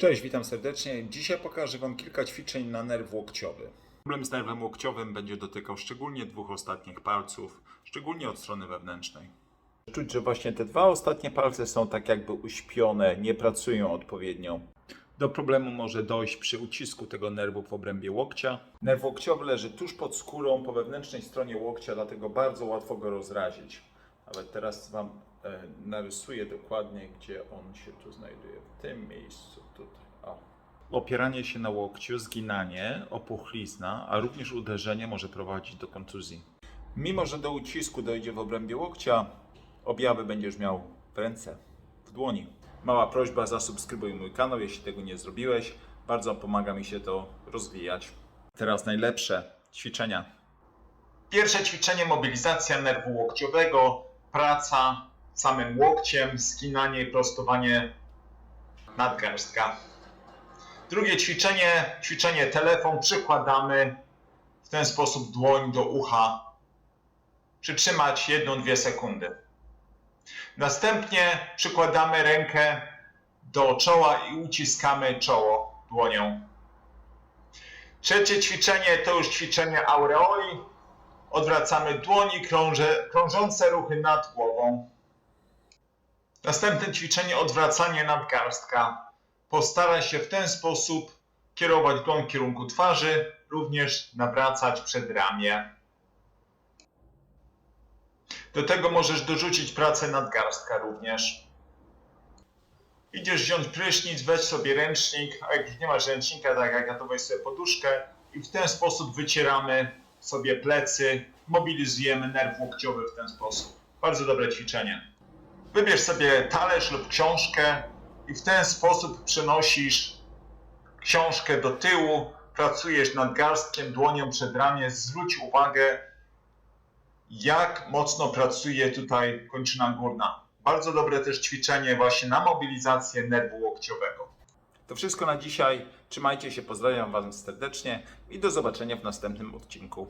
Cześć, witam serdecznie. Dzisiaj pokażę Wam kilka ćwiczeń na nerw łokciowy. Problem z nerwem łokciowym będzie dotykał szczególnie dwóch ostatnich palców, szczególnie od strony wewnętrznej. Czuć, że właśnie te dwa ostatnie palce są tak jakby uśpione, nie pracują odpowiednio. Do problemu może dojść przy ucisku tego nerwu w obrębie łokcia. Nerw łokciowy leży tuż pod skórą po wewnętrznej stronie łokcia, dlatego bardzo łatwo go rozrazić. Nawet teraz Wam e, narysuję dokładnie, gdzie on się tu znajduje. W tym miejscu, tutaj. O. Opieranie się na łokciu, zginanie, opuchlizna, a również uderzenie może prowadzić do kontuzji. Mimo, że do ucisku dojdzie w obrębie łokcia, objawy będziesz miał w ręce, w dłoni. Mała prośba, zasubskrybuj mój kanał, jeśli tego nie zrobiłeś. Bardzo pomaga mi się to rozwijać. Teraz najlepsze ćwiczenia. Pierwsze ćwiczenie mobilizacja nerwu łokciowego, praca samym łokciem, skinanie i prostowanie nadgarstka. Drugie ćwiczenie, ćwiczenie telefon, przykładamy w ten sposób dłoń do ucha. Przytrzymać 1-2 sekundy. Następnie przykładamy rękę do czoła i uciskamy czoło dłonią. Trzecie ćwiczenie to już ćwiczenie aureoli. Odwracamy dłoni, krąże, krążące ruchy nad głową. Następne ćwiczenie odwracanie nadgarstka. Postaraj się w ten sposób kierować dłoń w kierunku twarzy, również nawracać przed ramię. Do tego możesz dorzucić pracę nadgarstka również. Idziesz wziąć prysznic, weź sobie ręcznik, a jak już nie masz ręcznika, tak jak ja to weź sobie poduszkę i w ten sposób wycieramy sobie plecy, mobilizujemy nerw łokciowy w ten sposób. Bardzo dobre ćwiczenie. Wybierz sobie talerz lub książkę i w ten sposób przenosisz książkę do tyłu, pracujesz nad garstkiem, dłonią przed ramię. Zwróć uwagę, jak mocno pracuje tutaj kończyna górna. Bardzo dobre też ćwiczenie właśnie na mobilizację nerwu łokciowego. To wszystko na dzisiaj. Trzymajcie się, pozdrawiam Was serdecznie i do zobaczenia w następnym odcinku.